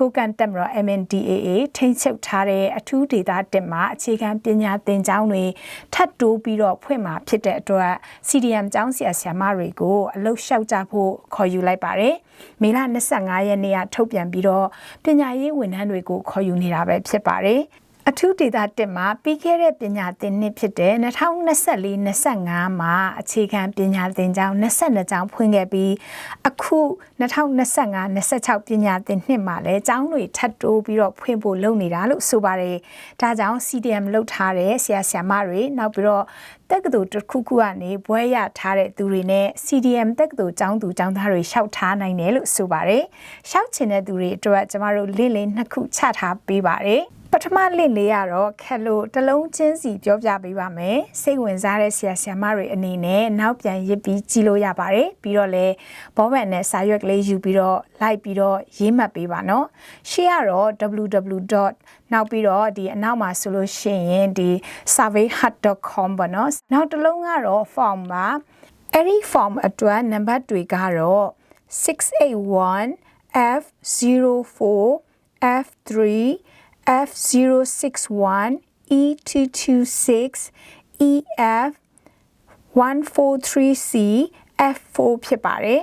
ကိုကန်တက်မတော် MNDAA ထိန်းချုပ်ထားတဲ့အထူးဒေသတက်မှာအခြေခံပညာသင်ကျောင်းတွေထပ်တိုးပြီးတော့ဖွင့်မှာဖြစ်တဲ့အတွက် CDM ကျောင်းဆရာဆရာမတွေကိုအလုတ်လျှောက်ကြဖို့ခေါ်ယူလိုက်ပါတယ်။မေလ25ရက်နေ့ကထုတ်ပြန်ပြီးတော့ပညာရေးဝန်ထမ်းတွေကိုခေါ်ယူနေတာပဲဖြစ်ပါတယ်။ အထူးဒေတာတက်မှာပြီးခဲ့တဲ့ပညာသင်နှစ်ဖြစ်တဲ့2024-25မှာအခြေခံပညာသင်ကျောင်း22ကျောင်းဖွင့်ခဲ့ပြီးအခု2025-26ပညာသင်နှစ်မှာလည်းကျောင်းတွေထပ်တိုးပြီးတော့ဖွင့်ဖို့လုပ်နေတာလို့ဆိုပါတယ်။ဒါကြောင့် CDM လုပ်ထားတဲ့ဆရာဆရာမတွေနောက်ပြီးတော့တက္ကသိုလ်တစ်ခုခုကနေဘွဲရထားတဲ့သူတွေနဲ့ CDM တက္ကသိုလ်ကျောင်းသူကျောင်းသားတွေရှောက်ထားနိုင်တယ်လို့ဆိုပါတယ်။ရှောက်ချင်တဲ့သူတွေအတွက်ကျမတို့လင့်လင့်နှစ်ခုချထားပေးပါတယ်။ ပထမလင့်လေးကတော့ခက်လို့တလုံးချင်းစီပြောပြပေးပါမယ်စိတ်ဝင်စားတဲ့ဆရာဆရာမတွေအနေနဲ့နောက်ပြန်ရစ်ပြီးကြည့်လို့ရပါတယ်ပြီးတော့လည်းဘောဘန်နဲ့စာရွက်ကလေးယူပြီးတော့လိုက်ပြီးတော့ရေးမှတ်ပေးပါနော်ရှေ့ကတော့ www. နောက်ပြီးတော့ဒီအနောက်မှာဆိုလို့ရှိရင်ဒီ surveyhut.com ပေါ့နော်နောက်တစ်လုံးကတော့ form ပါအဲ့ဒီ form အတွက်နံပါတ်တွေကတော့681 F04 F3 F061 E226 EF 143C F4ဖြစ်ပါတယ်